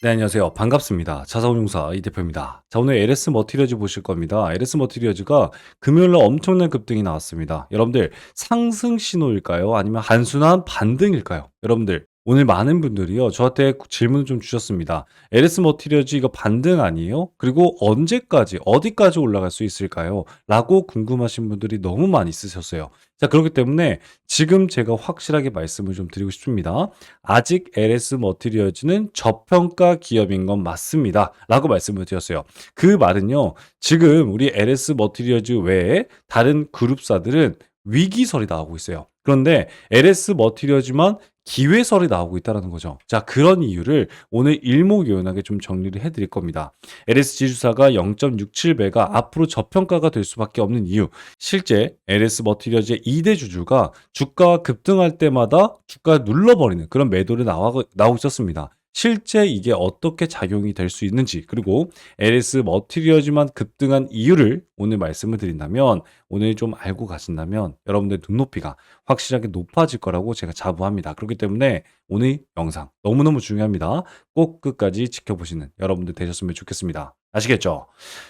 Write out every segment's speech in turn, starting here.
네, 안녕하세요. 반갑습니다. 자사운용사 이 대표입니다. 자, 오늘 LS 머티리얼즈 보실 겁니다. LS 머티리얼즈가 금요일날 엄청난 급등이 나왔습니다. 여러분들 상승 신호일까요? 아니면 단순한 반등일까요? 여러분들 오늘 많은 분들이요 저한테 질문을 좀 주셨습니다. LS 머티리얼즈 이거 반등 아니에요? 그리고 언제까지 어디까지 올라갈 수 있을까요? 라고 궁금하신 분들이 너무 많이 있으셨어요. 자, 그렇기 때문에 지금 제가 확실하게 말씀을 좀 드리고 싶습니다. 아직 LS 머티리얼즈는 저평가 기업인 건 맞습니다. 라고 말씀을 드렸어요. 그 말은요, 지금 우리 LS 머티리얼즈 외에 다른 그룹사들은 위기설이 나오고 있어요. 그런데 LS 머티리얼즈만 기회설이 나오고 있다는 거죠. 자, 그런 이유를 오늘 일목요연하게 좀 정리를 해드릴 겁니다. LS 지주사가 0.67배가 앞으로 저평가가 될 수밖에 없는 이유. 실제 LS 머티리얼즈의 2대 주주가 주가가 급등할 때마다 주가를 눌러버리는 그런 매도를 나와, 나오고 있었습니다. 실제 이게 어떻게 작용이 될 수 있는지 그리고 LS 머티리얼즈만 급등한 이유를 오늘 말씀을 드린다면 오늘 좀 알고 가신다면 여러분들 눈높이가 확실하게 높아질 거라고 제가 자부합니다. 그렇기 때문에 오늘 영상 너무너무 중요합니다. 꼭 끝까지 지켜보시는 여러분들 되셨으면 좋겠습니다. 아시겠죠?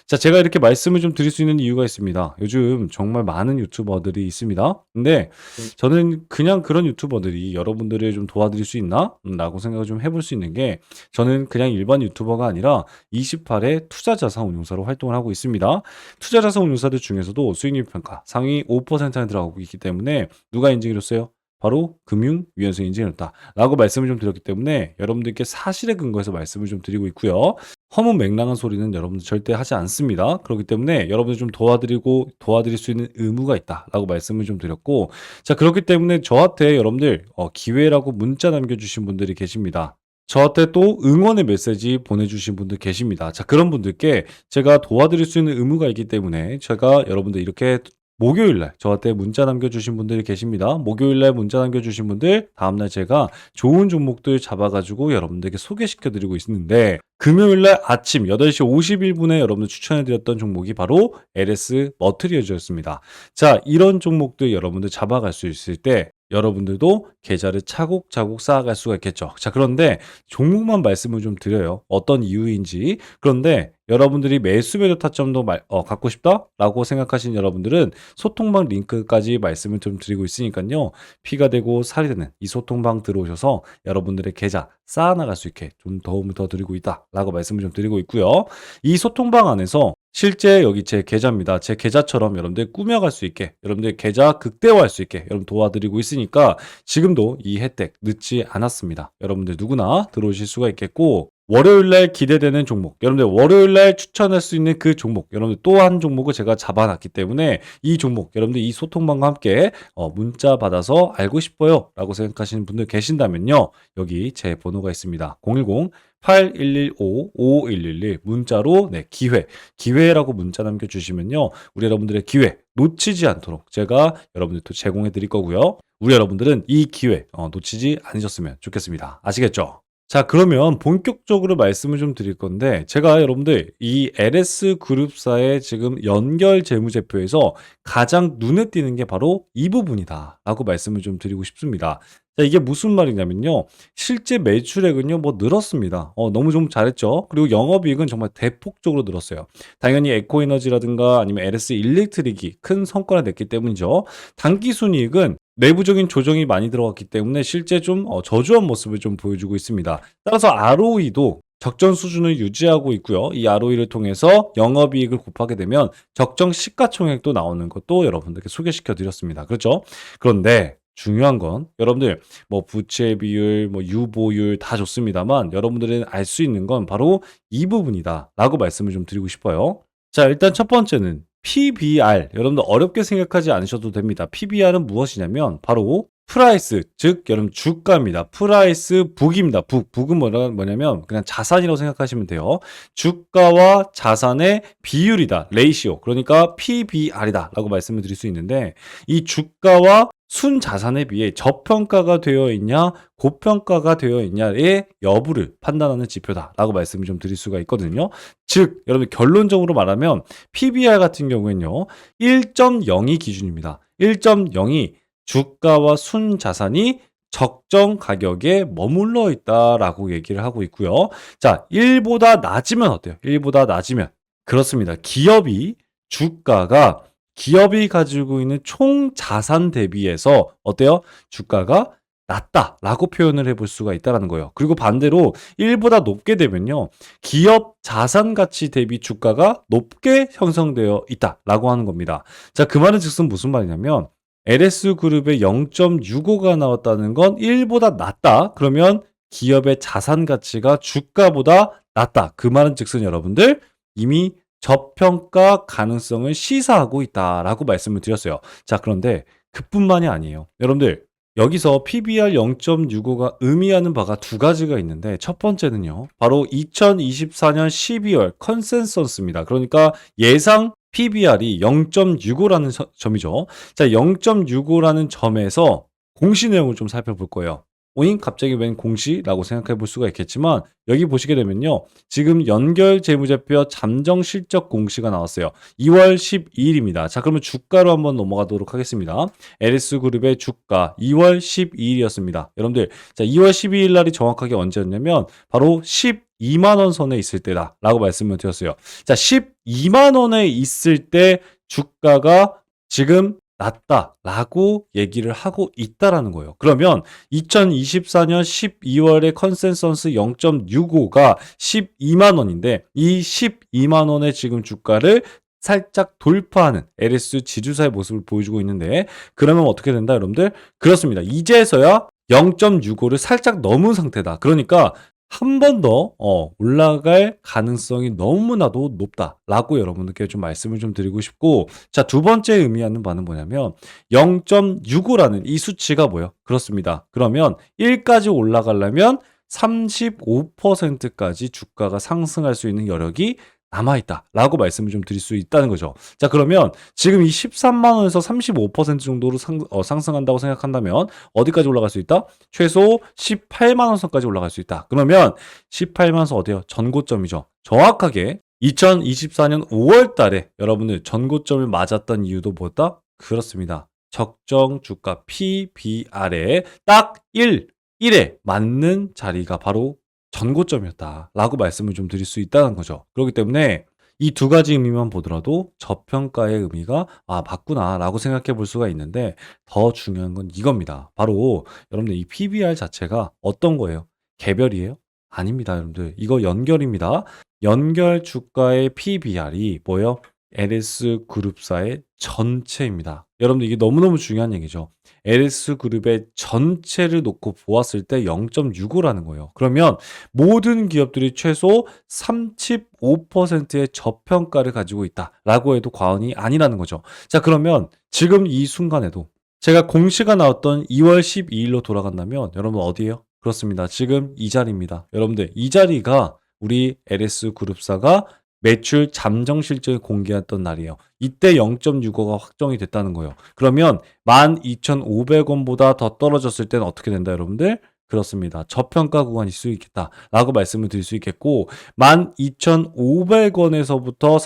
자, 제가 이렇게 말씀을 좀 드릴 수 있는 이유가 있습니다. 요즘 정말 많은 유튜버들이 있습니다. 근데 저는 그냥 그런 유튜버들이 여러분들을 좀 도와드릴 수 있나? 음, 라고 생각을 좀 해볼 수 있는 게 저는 그냥 일반 유튜버가 아니라 28의 투자자산 운용사로 활동을 하고 있습니다. 투자자산 운용사들 중에서도 수익률 평가 상위 5%에 들어가고 있기 때문에 누가 인증해줬어요? 바로 금융위원회 인증이었다. 라고 말씀을 좀 드렸기 때문에 여러분들께 사실에 근거해서 말씀을 좀 드리고 있고요. 허무맹랑한 소리는 여러분들 절대 하지 않습니다. 그렇기 때문에 여러분들 좀 도와드리고 도와드릴 수 있는 의무가 있다라고 말씀을 좀 드렸고 자 그렇기 때문에 저한테 여러분들 어, 기회라고 문자 남겨주신 분들이 계십니다. 저한테 또 응원의 메시지 보내주신 분들 계십니다. 자 그런 분들께 제가 도와드릴 수 있는 의무가 있기 때문에 제가 여러분들 이렇게 목요일날 저한테 문자 남겨주신 분들이 계십니다. 목요일날 문자 남겨주신 분들 다음날 제가 좋은 종목들 잡아가지고 여러분들께 소개시켜드리고 있는데 금요일날 아침 8시 51분에 여러분들 추천해드렸던 종목이 바로 LS 머트리얼즈였습니다. 자 이런 종목들 여러분들 잡아갈 수 있을 때 여러분들도 계좌를 차곡차곡 쌓아갈 수가 있겠죠. 자, 그런데 종목만 말씀을 좀 드려요. 어떤 이유인지. 그런데 여러분들이 매수 매도 타점도 말, 어, 갖고 싶다라고 생각하신 여러분들은 소통방 링크까지 말씀을 좀 드리고 있으니까요. 피가 되고 살이 되는 이 소통방 들어오셔서 여러분들의 계좌 쌓아나갈 수 있게 좀 도움을 더 드리고 있다라고 말씀을 좀 드리고 있고요. 이 소통방 안에서 실제 여기 제 계좌입니다. 제 계좌처럼 여러분들 꾸며갈 수 있게, 여러분들 계좌 극대화할 수 있게 여러분 도와드리고 있으니까 지금도 이 혜택 늦지 않았습니다. 여러분들 누구나 들어오실 수가 있겠고 월요일날 기대되는 종목, 여러분들 월요일날 추천할 수 있는 그 종목, 여러분들 또 한 종목을 제가 잡아놨기 때문에 이 종목, 여러분들 이 소통방과 함께 어, 문자 받아서 알고 싶어요 라고 생각하시는 분들 계신다면요. 여기 제 번호가 있습니다. 010 8115-5111 문자로 네, 기회, 기회라고 문자 남겨주시면요. 우리 여러분들의 기회 놓치지 않도록 제가 여러분들도 제공해 드릴 거고요. 우리 여러분들은 이 기회 어, 놓치지 않으셨으면 좋겠습니다. 아시겠죠? 자, 그러면 본격적으로 말씀을 좀 드릴 건데, 제가 여러분들 이 LS 그룹사의 지금 연결 재무제표에서 가장 눈에 띄는 게 바로 이 부분이다. 라고 말씀을 좀 드리고 싶습니다. 자, 이게 무슨 말이냐면요. 실제 매출액은요, 뭐 늘었습니다. 어, 너무 좀 잘했죠. 그리고 영업이익은 정말 대폭적으로 늘었어요. 당연히 에코에너지라든가 아니면 LS 일렉트릭이 큰 성과를 냈기 때문이죠. 단기 순이익은 내부적인 조정이 많이 들어갔기 때문에 실제 좀 어, 저조한 모습을 좀 보여주고 있습니다. 따라서 ROE도 적정 수준을 유지하고 있고요. 이 ROE를 통해서 영업이익을 곱하게 되면 적정 시가총액도 나오는 것도 여러분들께 소개시켜 드렸습니다. 그렇죠? 그런데 중요한 건 여러분들 뭐 부채 비율, 뭐 유보율 다 좋습니다만 여러분들은 알 수 있는 건 바로 이 부분이다라고 말씀을 좀 드리고 싶어요. 자, 일단 첫 번째는 PBR. 여러분들 어렵게 생각하지 않으셔도 됩니다. PBR은 무엇이냐면 바로 프라이스, 즉 여러분 주가입니다. 프라이스 북입니다. 북. 북은 뭐냐면 그냥 자산이라고 생각하시면 돼요. 주가와 자산의 비율이다. 레이시오. 그러니까 PBR이다. 라고 말씀을 드릴 수 있는데 이 주가와 순 자산에 비해 저평가가 되어 있냐, 고평가가 되어 있냐의 여부를 판단하는 지표다라고 말씀을 좀 드릴 수가 있거든요. 즉, 여러분 결론적으로 말하면 PBR 같은 경우에는요, 1.0이 기준입니다. 1.0이 주가와 순 자산이 적정 가격에 머물러 있다라고 얘기를 하고 있고요. 자, 1보다 낮으면 어때요? 1보다 낮으면 그렇습니다. 기업이 주가가 기업이 가지고 있는 총 자산 대비해서 어때요? 주가가 낮다라고 표현을 해볼 수가 있다라는 거예요. 그리고 반대로 1보다 높게 되면요. 기업 자산 가치 대비 주가가 높게 형성되어 있다라고 하는 겁니다. 자, 그 말은 즉슨 무슨 말이냐면 LS 그룹의 0.65가 나왔다는 건 1보다 낮다. 그러면 기업의 자산 가치가 주가보다 낮다. 그 말은 즉슨 여러분들 이미 저평가 가능성을 시사하고 있다라고 말씀을 드렸어요. 자, 그런데 그뿐만이 아니에요. 여러분들 여기서 PBR 0.65가 의미하는 바가 두 가지가 있는데 첫 번째는요. 바로 2024년 12월 컨센서스입니다. 그러니까 예상 PBR이 0.65라는 점이죠. 자, 0.65라는 점에서 공시 내용을 좀 살펴볼 거예요. 오잉 갑자기 웬 공시라고 생각해 볼 수가 있겠지만 여기 보시게 되면요. 지금 연결 재무제표 잠정 실적 공시가 나왔어요. 2월 12일입니다. 자, 그러면 주가로 한번 넘어가도록 하겠습니다. LS 그룹의 주가 2월 12일이었습니다. 여러분들, 자, 2월 12일 날이 정확하게 언제였냐면 바로 12만 원 선에 있을 때다라고 말씀을 드렸어요. 자, 12만 원에 있을 때 주가가 지금 낮다라고 얘기를 하고 있다라는 거예요. 그러면 2024년 12월에 컨센서스 0.65가 12만 원인데 이 12만 원의 지금 주가를 살짝 돌파하는 LS 지주사의 모습을 보여주고 있는데 그러면 어떻게 된다 여러분들? 그렇습니다. 이제서야 0.65를 살짝 넘은 상태다. 그러니까 한 번 더 어, 올라갈 가능성이 너무나도 높다라고 여러분들께 좀 말씀을 좀 드리고 싶고 자, 두 번째 의미하는 바는 뭐냐면 0.65라는 이 수치가 뭐예요? 그렇습니다. 그러면 1까지 올라가려면 35%까지 주가가 상승할 수 있는 여력이 남아있다 라고 말씀을 좀 드릴 수 있다는 거죠. 자, 그러면 지금 이 13만원에서 35% 정도로 상, 어, 상승한다고 생각한다면 어디까지 올라갈 수 있다? 최소 18만원 선까지 올라갈 수 있다. 그러면 18만원 선 어디요? 전고점이죠. 정확하게 2024년 5월 달에 여러분들 전고점을 맞았던 이유도 뭐다? 그렇습니다. 적정 주가 PBR에 딱 1, 1에 맞는 자리가 바로 전고점이었다라고 말씀을 좀 드릴 수 있다는 거죠. 그렇기 때문에 이 두 가지 의미만 보더라도 저평가의 의미가 아 맞구나라고 생각해 볼 수가 있는데 더 중요한 건 이겁니다. 바로 여러분들 이 PBR 자체가 어떤 거예요? 개별이에요? 아닙니다, 여러분들. 이거 연결입니다. 연결 주가의 PBR이 뭐예요? LS 그룹사의 전체입니다. 여러분들 이게 너무너무 중요한 얘기죠. LS 그룹의 전체를 놓고 보았을 때 0.65라는 거예요. 그러면 모든 기업들이 최소 35%의 저평가를 가지고 있다라고 해도 과언이 아니라는 거죠. 자, 그러면 지금 이 순간에도 제가 공시가 나왔던 2월 12일로 돌아간다면 여러분 어디에요? 그렇습니다. 지금 이 자리입니다. 여러분들 이 자리가 우리 LS 그룹사가 매출 잠정 실적을 공개했던 날이에요. 이때 0.65가 확정이 됐다는 거예요. 그러면 12,500원보다 더 떨어졌을 때는 어떻게 된다, 여러분들? 그렇습니다. 저평가 구간일 수 있겠다라고 말씀을 드릴 수 있겠고 12,500원에서부터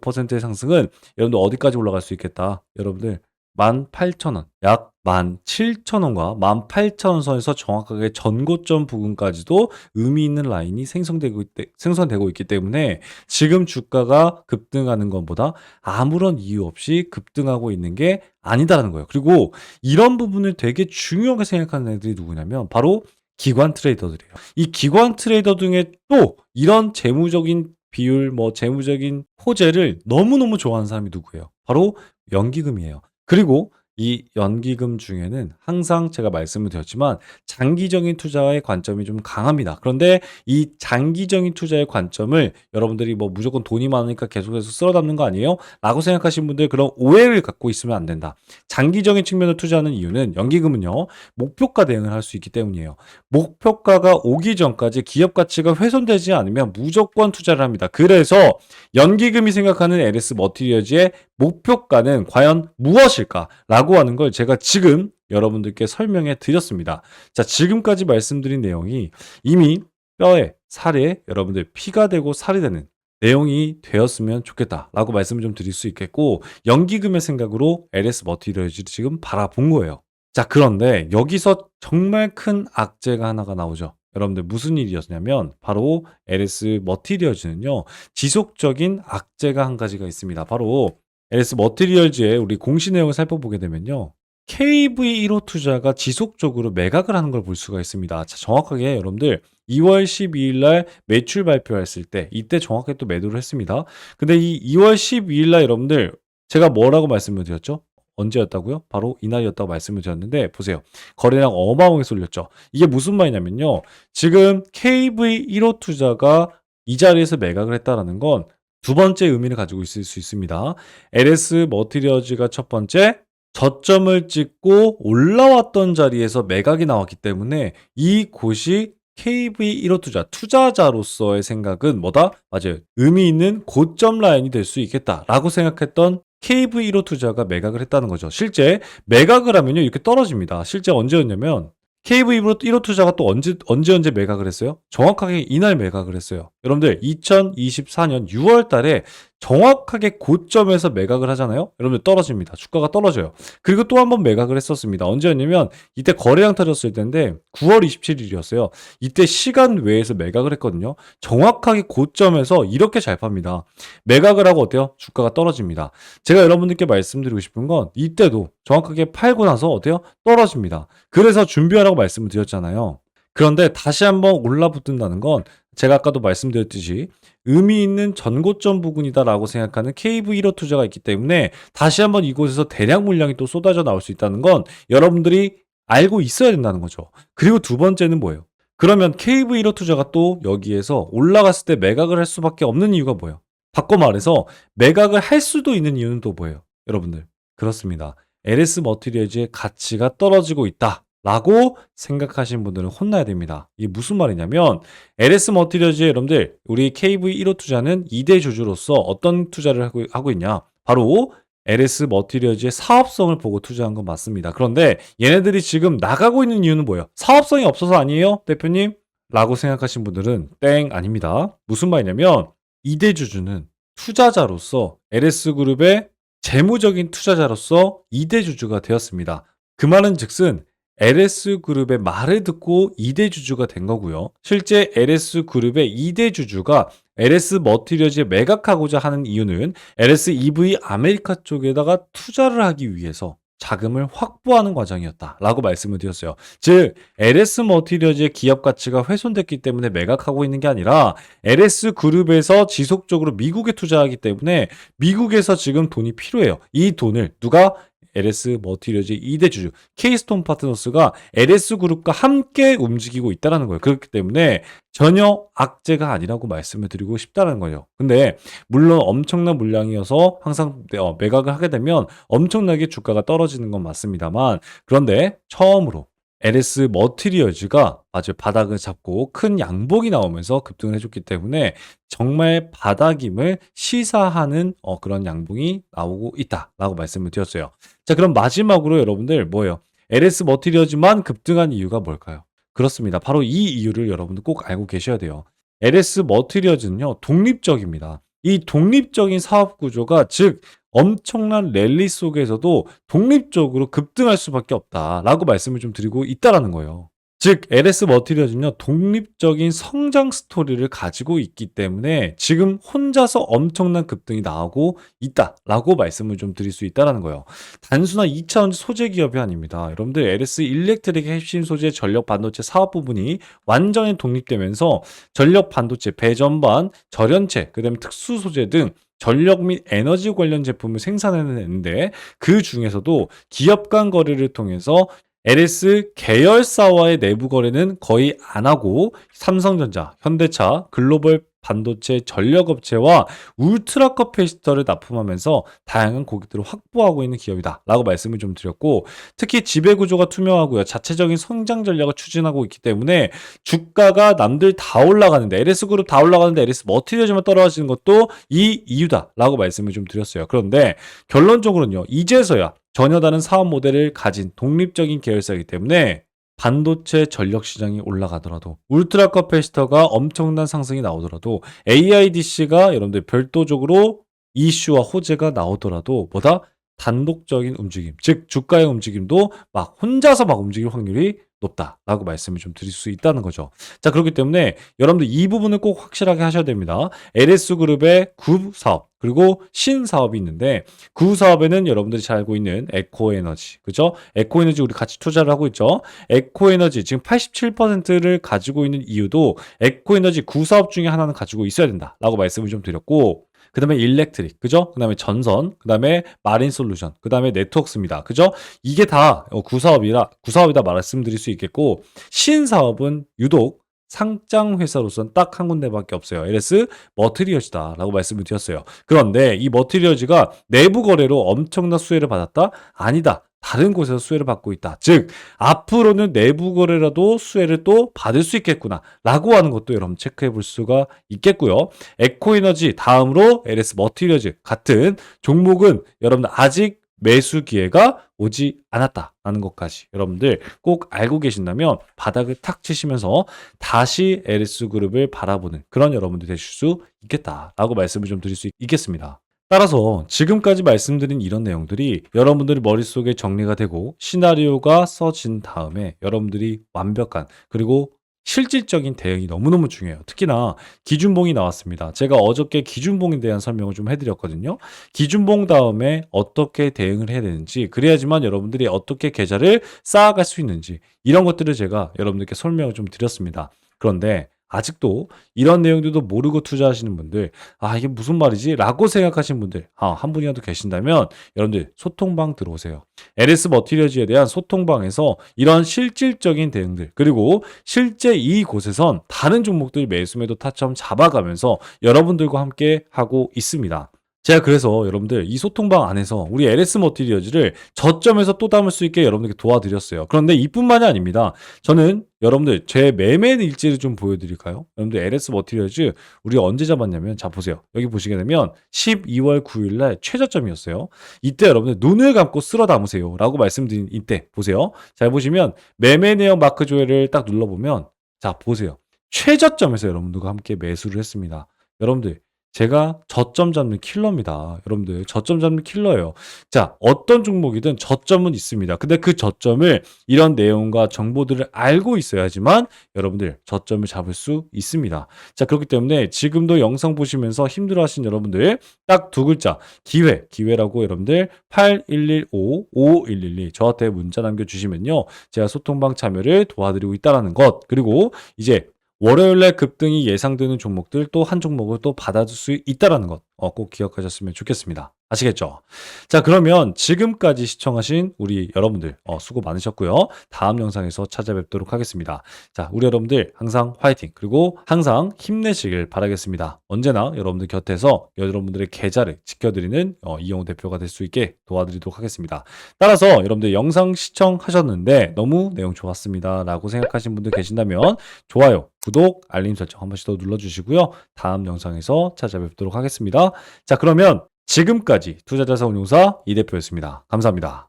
35%의 상승은 여러분들 어디까지 올라갈 수 있겠다. 여러분들 18,000원, 약 17,000원과 18,000원 선에서 정확하게 전고점 부근까지도 의미 있는 라인이 생성되고, 있, 생성되고 있기 때문에 지금 주가가 급등하는 것보다 아무런 이유 없이 급등하고 있는 게 아니다라는 거예요. 그리고 이런 부분을 되게 중요하게 생각하는 애들이 누구냐면 바로 기관 트레이더들이에요. 이 기관 트레이더 중에 또 이런 재무적인 비율, 뭐 재무적인 호재를 너무너무 좋아하는 사람이 누구예요? 바로 연기금이에요. 그리고 이 연기금 중에는 항상 제가 말씀을 드렸지만 장기적인 투자의 관점이 좀 강합니다. 그런데 이 장기적인 투자의 관점을 여러분들이 뭐 무조건 돈이 많으니까 계속해서 쓸어 담는 거 아니에요? 라고 생각하시는 분들 그런 오해를 갖고 있으면 안 된다. 장기적인 측면을 투자하는 이유는 연기금은요. 목표가 대응을 할 수 있기 때문이에요. 목표가가 오기 전까지 기업 가치가 훼손되지 않으면 무조건 투자를 합니다. 그래서 연기금이 생각하는 LS 머티리얼즈의 목표가는 과연 무엇일까라고 하는 걸 제가 지금 여러분들께 설명해 드렸습니다. 자, 지금까지 말씀드린 내용이 이미 뼈에 살에 여러분들 피가 되고 살이 되는 내용이 되었으면 좋겠다라고 말씀을 좀 드릴 수 있겠고 연기금의 생각으로 LS 머티리얼즈를 지금 바라본 거예요. 자, 그런데 여기서 정말 큰 악재가 하나가 나오죠. 여러분들 무슨 일이었냐면 바로 LS 머티리얼즈는요. 지속적인 악재가 한 가지가 있습니다. 바로 LS 머티리얼즈의 우리 공시 내용을 살펴보게 되면요. KV1호 투자가 지속적으로 매각을 하는 걸 볼 수가 있습니다. 자, 정확하게 여러분들 2월 12일 날 매출 발표했을 때 이때 정확하게 또 매도를 했습니다. 근데 이 2월 12일 날 여러분들 제가 뭐라고 말씀을 드렸죠? 언제였다고요? 바로 이날이었다고 말씀을 드렸는데 보세요. 거래량 어마어마하게 쏠렸죠. 이게 무슨 말이냐면요. 지금 KV1호 투자가 이 자리에서 매각을 했다라는 건 두 번째 의미를 가지고 있을 수 있습니다. LS 머티리얼즈가 첫 번째 저점을 찍고 올라왔던 자리에서 매각이 나왔기 때문에 이 곳이 KV1호 투자, 투자자로서의 생각은 뭐다? 맞아요. 의미 있는 고점 라인이 될 수 있겠다라고 생각했던 KV1호 투자가 매각을 했다는 거죠. 실제 매각을 하면요. 이렇게 떨어집니다. 실제 언제였냐면 KV1호 투자가 또 언제, 언제 언제 매각을 했어요? 정확하게 이날 매각을 했어요. 여러분들 2024년 6월 달에 정확하게 고점에서 매각을 하잖아요. 여러분들 떨어집니다. 주가가 떨어져요. 그리고 또 한 번 매각을 했었습니다. 언제였냐면 이때 거래량 터졌을 때인데 9월 27일이었어요. 이때 시간 외에서 매각을 했거든요. 정확하게 고점에서 이렇게 잘 팝니다. 매각을 하고 어때요? 주가가 떨어집니다. 제가 여러분들께 말씀드리고 싶은 건 이때도 정확하게 팔고 나서 어때요? 떨어집니다. 그래서 준비하라고 말씀을 드렸잖아요. 그런데 다시 한번 올라붙는다는 건 제가 아까도 말씀드렸듯이 의미 있는 전고점 부근이다라고 생각하는 KV1호 투자가 있기 때문에 다시 한번 이곳에서 대량 물량이 또 쏟아져 나올 수 있다는 건 여러분들이 알고 있어야 된다는 거죠. 그리고 두 번째는 뭐예요? 그러면 KV1호 투자가 또 여기에서 올라갔을 때 매각을 할 수밖에 없는 이유가 뭐예요? 바꿔 말해서 매각을 할 수도 있는 이유는 또 뭐예요? 여러분들 그렇습니다. LS 머티리얼즈의 가치가 떨어지고 있다. 라고 생각하시는 분들은 혼나야 됩니다. 이게 무슨 말이냐면 LS 머티리얼즈 여러분들 우리 KV1호 투자는 2대 주주로서 어떤 투자를 하고, 하고 있냐? 바로 LS 머티리얼즈의 사업성을 보고 투자한 건 맞습니다. 그런데 얘네들이 지금 나가고 있는 이유는 뭐예요? 사업성이 없어서 아니에요, 대표님? 라고 생각하신 분들은 땡 아닙니다. 무슨 말이냐면 2대 주주는 투자자로서 LS그룹의 재무적인 투자자로서 2대 주주가 되었습니다. 그 말은 즉슨 LS그룹의 말을 듣고 2대 주주가 된 거고요. 실제 LS그룹의 2대 주주가 LS 머티리얼즈에 매각하고자 하는 이유는 LS EV 아메리카 쪽에다가 투자를 하기 위해서 자금을 확보하는 과정이었다라고 말씀을 드렸어요. 즉 LS 머티리얼즈의 기업 가치가 훼손됐기 때문에 매각하고 있는 게 아니라 LS 그룹에서 지속적으로 미국에 투자하기 때문에 미국에서 지금 돈이 필요해요. 이 돈을 누가 LS 머티리얼즈 2대 주주 케이스톤 파트너스가 LS 그룹과 함께 움직이고 있다라는 거예요. 그렇기 때문에 전혀 악재가 아니라고 말씀을 드리고 싶다는 거예요. 근데 물론 엄청난 물량이어서 항상 어, 매각을 하게 되면 엄청나게 주가가 떨어지는 건 맞습니다만 그런데 처음으로 LS 머티리얼즈가 아주 바닥을 잡고 큰 양봉이 나오면서 급등을 해줬기 때문에 정말 바닥임을 시사하는 어, 그런 양봉이 나오고 있다라고 말씀을 드렸어요. 자, 그럼 마지막으로 여러분들 뭐예요? LS 머티리얼즈만 급등한 이유가 뭘까요? 그렇습니다. 바로 이 이유를 여러분들 꼭 알고 계셔야 돼요. LS 머티리얼즈는요, 독립적입니다. 이 독립적인 사업 구조가 즉 엄청난 랠리 속에서도 독립적으로 급등할 수밖에 없다라고 말씀을 좀 드리고 있다라는 거예요. 즉 LS 머티리얼은요 독립적인 성장 스토리를 가지고 있기 때문에 지금 혼자서 엄청난 급등이 나오고 있다라고 말씀을 좀 드릴 수 있다라는 거예요. 단순한 2차원적 소재 기업이 아닙니다. 여러분들 LS 일렉트릭의 핵심 소재 전력 반도체 사업 부분이 완전히 독립되면서 전력 반도체 배전반, 절연체, 그다음에 특수 소재 등 전력 및 에너지 관련 제품을 생산해내는데 그 중에서도 기업 간 거래를 통해서 LS 계열사와의 내부 거래는 거의 안 하고 삼성전자, 현대차, 글로벌 반도체 전력업체와 울트라 커패시터를 납품하면서 다양한 고객들을 확보하고 있는 기업이다 라고 말씀을 좀 드렸고 특히 지배구조가 투명하고요. 자체적인 성장 전략을 추진하고 있기 때문에 주가가 남들 다 올라가는데 LS그룹 다 올라가는데 LS 머티리얼즈만 떨어지는 것도 이 이유다 라고 말씀을 좀 드렸어요. 그런데 결론적으로는요 이제서야 전혀 다른 사업 모델을 가진 독립적인 계열사이기 때문에 반도체 전력 시장이 올라가더라도 울트라 커패시터가 엄청난 상승이 나오더라도 AIDC가 여러분들 별도적으로 이슈와 호재가 나오더라도 뭐다 단독적인 움직임, 즉 주가의 움직임도 막 혼자서 막 움직일 확률이 높다라고 말씀을 좀 드릴 수 있다는 거죠. 자, 그렇기 때문에 여러분들 이 부분을 꼭 확실하게 하셔야 됩니다. LS그룹의 구 사업, 그리고 신 사업이 있는데 구 사업에는 여러분들이 잘 알고 있는 에코 에너지, 그죠? 에코 에너지 우리 같이 투자를 하고 있죠. 에코 에너지 지금 87%를 가지고 있는 이유도 에코 에너지 구 사업 중에 하나는 가지고 있어야 된다라고 말씀을 좀 드렸고 그 다음에 일렉트릭, 그죠? 그 다음에 전선, 그 다음에 마린 솔루션, 그 다음에 네트워크입니다. 그죠? 이게 다 어, 구사업이라, 구사업이다 말씀드릴 수 있겠고, 신사업은 유독 상장 회사로서는 딱한 군데밖에 없어요. LS 머티리얼즈다 라고 말씀을 드렸어요. 그런데 이 머티리얼즈가 내부 거래로 엄청난 수혜를 받았다? 아니다. 다른 곳에서 수혜를 받고 있다. 즉, 앞으로는 내부 거래라도 수혜를 또 받을 수 있겠구나. 라고 하는 것도 여러분 체크해 볼 수가 있겠고요. 에코에너지 다음으로 LS 머티리얼즈 같은 종목은 여러분들 아직 매수 기회가 오지 않았다라는 것까지 여러분들 꼭 알고 계신다면 바닥을 탁 치시면서 다시 LS 그룹을 바라보는 그런 여러분들 되실 수 있겠다라고 말씀을 좀 드릴 수 있겠습니다. 따라서 지금까지 말씀드린 이런 내용들이 여러분들의 머릿속에 정리가 되고 시나리오가 써진 다음에 여러분들이 완벽한 그리고 실질적인 대응이 너무너무 중요해요. 특히나 기준봉이 나왔습니다. 제가 어저께 기준봉에 대한 설명을 좀 해드렸거든요. 기준봉 다음에 어떻게 대응을 해야 되는지, 그래야지만 여러분들이 어떻게 계좌를 쌓아갈 수 있는지, 이런 것들을 제가 여러분들께 설명을 좀 드렸습니다. 그런데 아직도 이런 내용들도 모르고 투자하시는 분들, 아, 이게 무슨 말이지? 라고 생각하시는 분들, 아, 한 분이라도 계신다면 여러분들 소통방 들어오세요. LS 머티리얼즈에 대한 소통방에서 이런 실질적인 대응들, 그리고 실제 이곳에선 다른 종목들 매수매도 타점 잡아가면서 여러분들과 함께 하고 있습니다. 제가 그래서 여러분들 이 소통방 안에서 우리 LS 머티리얼즈를 저점에서 또 담을 수 있게 여러분들께 도와드렸어요. 그런데 이뿐만이 아닙니다. 저는 여러분들 제 매매 일지를 좀 보여드릴까요? 여러분들 LS 머티리얼즈 우리 언제 잡았냐면 자 보세요. 여기 보시게 되면 12월 9일 날 최저점이었어요. 이때 여러분들 눈을 감고 쓸어 담으세요. 라고 말씀드린 이때 보세요. 잘 보시면 매매 내역 마크 조회를 딱 눌러보면 자 보세요. 최저점에서 여러분들과 함께 매수를 했습니다. 여러분들 제가 저점 잡는 킬러입니다. 여러분들, 저점 잡는 킬러예요. 자, 어떤 종목이든 저점은 있습니다. 근데 그 저점을 이런 내용과 정보들을 알고 있어야지만 여러분들 저점을 잡을 수 있습니다. 자, 그렇기 때문에 지금도 영상 보시면서 힘들어 하신 여러분들 딱 두 글자, 기회, 기회라고 여러분들 8115-5112 저한테 문자 남겨주시면요. 제가 소통방 참여를 도와드리고 있다는 것. 그리고 이제 월요일날 급등이 예상되는 종목들 또 한 종목을 또 받아줄 수 있다라는 것 꼭 기억하셨으면 좋겠습니다. 아시겠죠? 자, 그러면 지금까지 시청하신 우리 여러분들 어, 수고 많으셨고요. 다음 영상에서 찾아뵙도록 하겠습니다. 자, 우리 여러분들 항상 화이팅 그리고 항상 힘내시길 바라겠습니다. 언제나 여러분들 곁에서 여러분들의 계좌를 지켜드리는 어, 이영호 대표가 될 수 있게 도와드리도록 하겠습니다. 따라서 여러분들 영상 시청하셨는데 너무 내용 좋았습니다. 라고 생각하신 분들 계신다면 좋아요, 구독, 알림 설정 한 번씩 더 눌러주시고요. 다음 영상에서 찾아뵙도록 하겠습니다. 자, 그러면 지금까지 투자자산운용사 이 대표였습니다. 감사합니다.